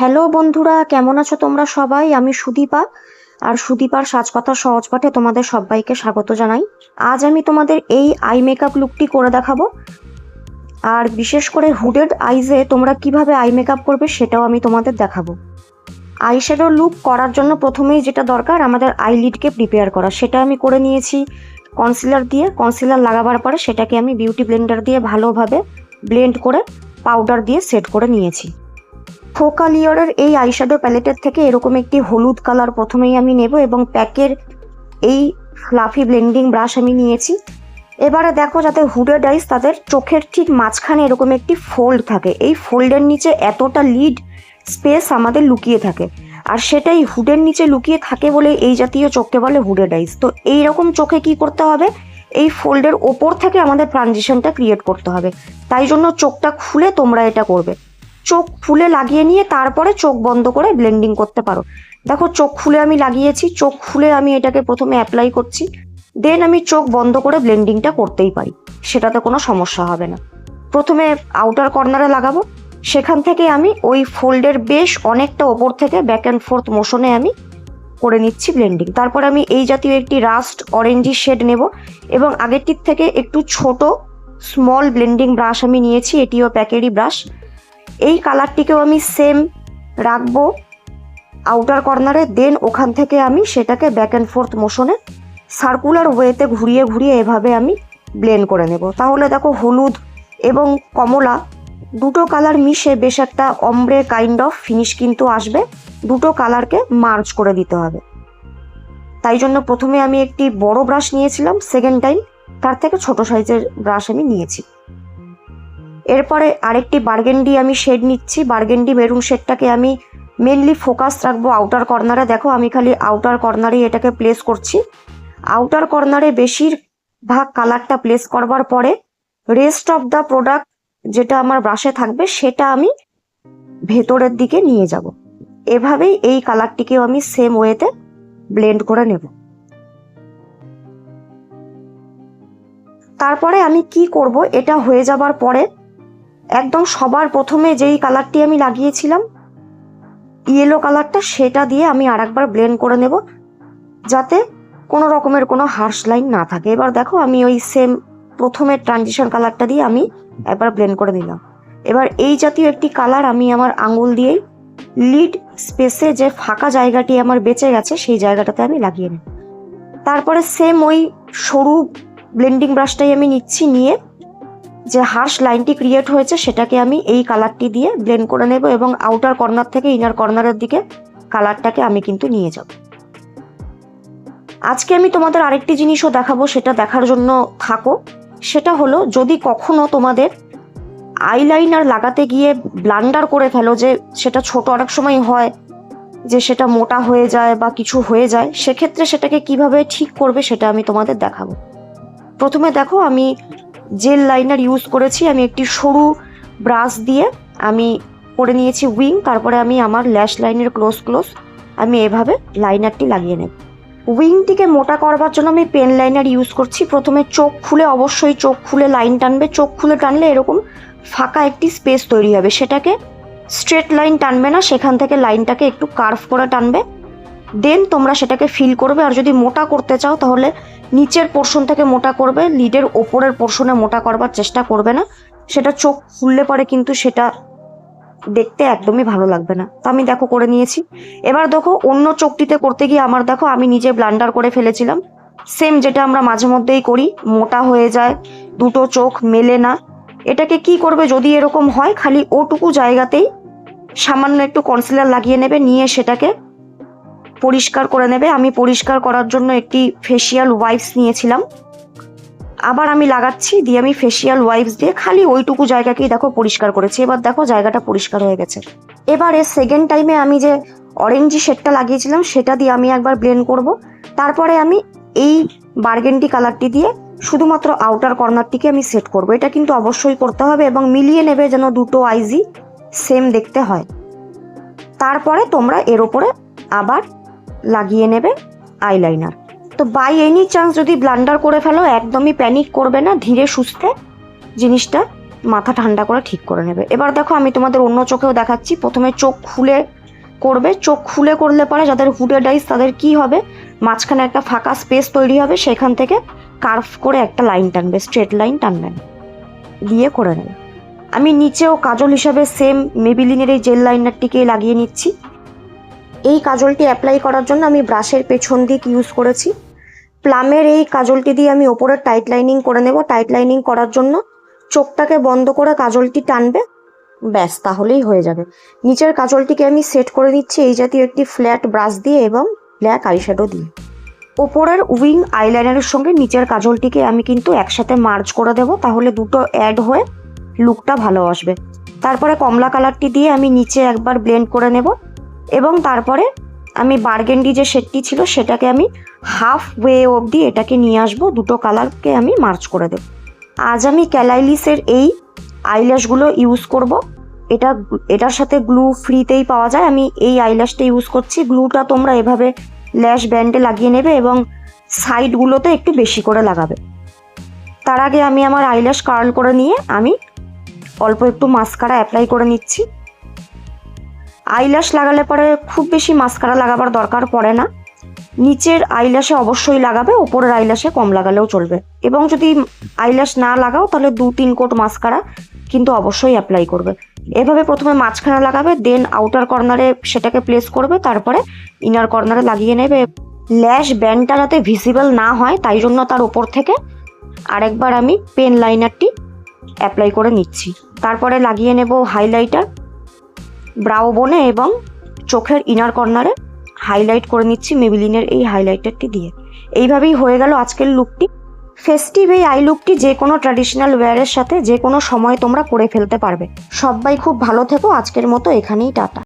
Hello বন্ধুরা, কেমন আছো তোমরা সবাই? আমি সুদীপা, আর সুদীপার সাজকথা সহজ পাঠে তোমাদের সবাইকে স্বাগত জানাই। আজ আমি তোমাদের এই আই মেকআপ লুকটি করে দেখাবো। আর বিশেষ করে হুডেড আইজে তোমরা কীভাবে আই মেকআপ করবে সেটাও আমি তোমাদের দেখাবো। আই শ্যাডো লুক করার জন্য প্রথমেই যেটা দরকার, আমাদের আইলিডকে প্রিপেয়ার করা। সেটা আমি করে নিয়েছি কনসিলার দিয়ে। কনসিলার লাগাবার পরে সেটাকে আমি বিউটি ব্লেন্ডার দিয়ে ভালোভাবে ব্লেন্ড করে পাউডার দিয়ে সেট করে নিয়েছি। ফোকাল ইয়ারের এই আইশ্যাডো প্যালেটের থেকে এরকম একটি হলুদ কালার প্রথমেই আমি নেব এবং প্যাকের এই ফ্লাফি ব্লেন্ডিং ব্রাশ আমি নিয়েছি। এবারে দেখো যাতে হুডেড আইস তাদের চোখের ঠিক মাঝখানে এরকম একটি ফোল্ড থাকে। এই ফোল্ডের নিচে এতটা লিড স্পেস আমাদের লুকিয়ে থাকে। আর সেটাই হুডের নিচে লুকিয়ে থাকে বলে এই জাতীয় চোখকে বলে হুডেড আইস তো এই রকম চোখে কি করতে হবে? এই ফোল্ডের ওপর থেকে আমাদের ট্রানজিশনটা ক্রিয়েট করতে হবে। তাই জন্য চোখটা খুলে তোমরা এটা করবে। চোখ ফুলে লাগিয়ে নিয়ে তারপরে চোখ বন্ধ করে ব্লেন্ডিং করতে পারো। দেখো চোখ খুলে আমি লাগিয়েছি, চোখ খুলে আমি এটাকে প্রথমে অ্যাপ্লাই করছি দেন আমি চোখ বন্ধ করে ব্লেন্ডিংটা করতেই পারি, সেটাতে কোনো সমস্যা হবে না। প্রথমে আউটার কর্নারে লাগাবো, সেখান থেকে আমি ওই ফোল্ডের বেশ অনেকটা ওপর থেকে ব্যাক অ্যান্ড ফোর্থ মোশনে আমি করে নিচ্ছি ব্লেন্ডিং তারপর আমি এই জাতীয় একটি রাস্ট অরেঞ্জি শেড নেব এবং আগেরটির থেকে একটু ছোট স্মল ব্লেন্ডিং ব্রাশ আমি নিয়েছি, এটিও প্যাকেরই ব্রাশ এই কালারটিকেও আমি সেম রাখব আউটার কর্নারে দেন ওখান থেকে আমি সেটাকে ব্যাক অ্যান্ড ফোর্থ মোশনে সার্কুলার ওয়েতে ঘুরিয়ে ঘুরিয়ে এভাবে আমি ব্লেন্ড করে নেব। তাহলে দেখো হলুদ এবং কমলা দুটো কালার মিশে বেশ একটা অমব্রে কাইন্ড অফ ফিনিশ কিন্তু আসবে, দুটো কালারকে মার্চ করে দিতে হবে। তাই জন্য প্রথমে আমি একটি বড় ব্রাশ নিয়েছিলাম সেকেন্ড টাইম তার থেকে ছোট সাইজের ব্রাশ আমি নিয়েছি। এরপরে আরেকটি বার্গেন্ডি আমি শেড নিচ্ছি। বার্গেন্ডি মেরুন শেডটাকে আমি মেনলি ফোকাস রাখব আউটার কর্নারে দেখো, আমি খালি আউটার কর্নারেই এটাকে প্লেস করছি। আউটার কর্নারে বেশিরভাগ কালারটা প্লেস করবার পরে রেস্ট অফ দ্য প্রোডাক্ট যেটা আমার ব্রাশে থাকবে, সেটা আমি ভেতরের দিকে নিয়ে যাব। এভাবেই এই কালারটিকেও আমি সেম ওয়েতে ব্লেন্ড করে নেব। তারপরে আমি কি করব, এটা হয়ে যাবার পরে একদম সবার প্রথমে যেই কালারটি আমি লাগিয়েছিলাম ইয়েলো কালারটা সেটা দিয়ে আমি আরেকবার ব্লেন্ড করে নেব, যাতে কোনো রকমের কোনো হার্শ লাইন না থাকে। এবার দেখো আমি ওই সেম প্রথমে ট্রানজিশন কালারটা দিয়ে আমি একবার ব্লেন্ড করে নিলাম। এবার এই জাতীয় একটি কালার আমি আমার আঙুল দিয়েই লিড স্পেসে যে ফাঁকা জায়গাটি আমার বেঁচে গেছে, সেই জায়গাটাতে আমি লাগিয়ে নিই তারপরে সেম ওই সরু ব্লেন্ডিং ব্রাশটাই আমি নিচ্ছি, নিয়ে যে হার্শ লাইনটি ক্রিয়েট হয়েছে, সেটাকে আমি এই কালারটি দিয়ে ব্লেন্ড করে নেব এবং আউটার কর্নার থেকে ইনার কর্নারের দিকে কালারটাকে আমি কিন্তু নিয়ে যাব। আজকে আমি তোমাদের আরেকটি জিনিসও দেখাবো, সেটা দেখার জন্য থাকো। সেটা হলো, যদি কখনো তোমাদের আইলাইনার লাগাতে গিয়ে ব্লান্ডার করে ফেলো যে সেটা ছোট অনেক সময় হয়, যে সেটা মোটা হয়ে যায় বা কিছু হয়ে যায়, সেক্ষেত্রে সেটাকে কীভাবে ঠিক করবে সেটা আমি তোমাদের দেখাবো। প্রথমে দেখো, আমি জেল লাইনার ইউজ করেছি, আমি একটি সরু ব্রাশ দিয়ে আমি করে নিয়েছি উইং তারপরে আমি আমার ল্যাশ লাইনের ক্লোজ ক্লোজ আমি এভাবে লাইনারটি লাগিয়ে নেব। উইংটিকে মোটা করবার জন্য আমি পেন লাইনার ইউজ করছি। প্রথমে চোখ খুলে, অবশ্যই চোখ খুলে লাইন টানবে। চোখ খুলে টানলে এরকম ফাঁকা একটি স্পেস তৈরি হবে। সেটাকে স্ট্রেট লাইন টানবে না, সেখান থেকে লাইনটাকে একটু কার্ভ করে টানবে। দেন তোমরা সেটাকে ফিল করবে। আর যদি মোটা করতে চাও, তাহলে নিচের পোর্শন থেকে মোটা করবে লিডের ওপরের পোর্শনে মোটা করবার চেষ্টা করবে না। সেটা চোখ খুললে পরে কিন্তু সেটা দেখতে একদমই ভালো লাগবে না। তো আমি দেখো করে নিয়েছি। এবার দেখো, অন্য চোখটিতে করতে গিয়ে আমার দেখো, আমি নিজে ব্লান্ডার করে ফেলেছিলাম। সেম যেটা আমরা মাঝে মধ্যেই করি, মোটা হয়ে যায়, দুটো চোখ মেলে না। এটাকে কি করবে, যদি এরকম হয়, খালি ওটুকু জায়গাতেই সামান্য একটু কনসিলার লাগিয়ে নেবে, নিয়ে সেটাকে পরিষ্কার করে নেবে। আমি পরিষ্কার করার জন্য একটি ফেসিয়াল ওয়াইপস নিয়েছিলাম। আবার আমি লাগাচ্ছি, দিয়ে আমি ফেসিয়াল ওয়াইপস দিয়ে খালি ওইটুকু জায়গাকেই দেখো পরিষ্কার করেছি। এবার দেখো জায়গাটা পরিষ্কার হয়ে গেছে। এবারে সেকেন্ড টাইমে আমি যে অরেঞ্জি শেডটা লাগিয়েছিলাম, সেটা দিয়ে আমি একবার ব্লেন্ড করব। তারপরে আমি এই বার্গেন্ডি কালারটি দিয়ে শুধুমাত্র আউটার কর্নারটিকে আমি সেট করব। এটা কিন্তু অবশ্যই করতে হবে এবং মিলিয়ে নেবে যেন দুটো আইজি সেম দেখতে হয়। তারপরে তোমরা এর ওপরে আবার লাগিয়ে নেবে আইলাইনার তো বাই এনি চান্স যদি ব্লান্ডার করে ফেলো, একদমই প্যানিক করবে না, ধীরে সুস্থে জিনিসটা মাথা ঠান্ডা করে ঠিক করে নেবে। এবার দেখো আমি তোমাদের অন্য চোখেও দেখাচ্ছি। প্রথমে চোখ খুলে করবে। চোখ খুলে করলে পরে যাদের হুডেড আইস তাদের কি হবে? মাঝখানে একটা ফাঁকা স্পেস তৈরি হবে, সেখান থেকে কার্ভ করে একটা লাইন টানবে স্ট্রেট লাইন টানবেন। দিয়ে করে নেবে। আমি নিচেও কাজল হিসাবে সেম মেবিলিনের এই জেল লাইনারটিকে লাগিয়ে নিচ্ছি। এই কাজলটি অ্যাপ্লাই করার জন্য আমি ব্রাশের পেছন দিক ইউজ করেছি। প্লামের এই কাজলটি দিয়ে আমি ওপরের টাইট লাইনিং করে নেব। টাইট লাইনিং করার জন্য চোখটাকে বন্ধ করে কাজলটি টানবে। ব্যাস, তাহলেই হয়ে যাবে। নিচের কাজলটিকে আমি সেট করে দিচ্ছি এই জাতীয় একটি ফ্ল্যাট ব্রাশ দিয়ে এবং ব্ল্যাক আইশ্যাডো দিয়ে। ওপরের উইং আইলাইনারের সঙ্গে নিচের কাজলটিকে আমি কিন্তু একসাথে মার্চ করে দেব। তাহলে দুটো অ্যাড হয়ে লুকটা ভালো আসবে। তারপরে কমলা কালারটি দিয়ে আমি নিচে একবার ব্লেন্ড করে নেব। এবং তারপরে আমি বার্গেন্ডি যে শেডটি ছিল সেটাকে আমি হাফ ওয়ে অবধি এটাকে নিয়ে আসব, দুটো কালারকে আমি মার্চ করে দেব। আজ আমি ক্যালাইলিসের এই আইল্যাশগুলো ইউজ করব। এটা, এটার সাথে গ্লু ফ্রিতেই পাওয়া যায়। আমি এই আইল্যাশটা ইউজ করছি। গ্লুটা তোমরা এভাবে ল্যাশ ব্যান্ডে লাগিয়ে নেবে এবং সাইডগুলোতে একটু বেশি করে লাগাবে। তার আগে আমি আমার আইল্যাশ কার্ল করে নিয়ে আমি অল্প একটু মাস্কারা অ্যাপ্লাই করে নিচ্ছি। আইল্যাশ লাগালে পরে খুব বেশি মাস্কারা লাগাবার দরকার পড়ে না। নিচের আইল্যাশে অবশ্যই লাগাবে, ওপরের আইল্যাশে কম লাগালেও চলবে। এবং যদি আইল্যাশ না লাগাও, তাহলে দু তিন কোট মাস্কারা কিন্তু অবশ্যই অ্যাপ্লাই করবে। এভাবে প্রথমে মাঝখানে লাগাবে দেন আউটার কর্নারে সেটাকে প্লেস করবে, তারপরে ইনার কর্নারে লাগিয়ে নেবে। ল্যাশ ব্যান্ডটা যাতে ভিজিবল না হয়, তাই জন্য তার ওপর থেকে আরেকবার আমি পেন লাইনারটি অ্যাপ্লাই করে নিচ্ছি। তারপরে লাগিয়ে নেব হাইলাইটার ব্রাউ বনে এবং চোখের ইনার কর্নারে হাইলাইট করে নিচ্ছি মেবিলিনের এই হাইলাইটারটি দিয়ে। এইভাবেই হয়ে গেল আজকের লুকটি ফেস্টিভ এই আই লুকটি যে কোনো ট্র্যাডিশনাল ওয়্যারের সাথে যে কোনো সময় তোমরা করে ফেলতে পারবে। সবাই খুব ভালো থেকো। আজকের মতো এখানেই টাটা।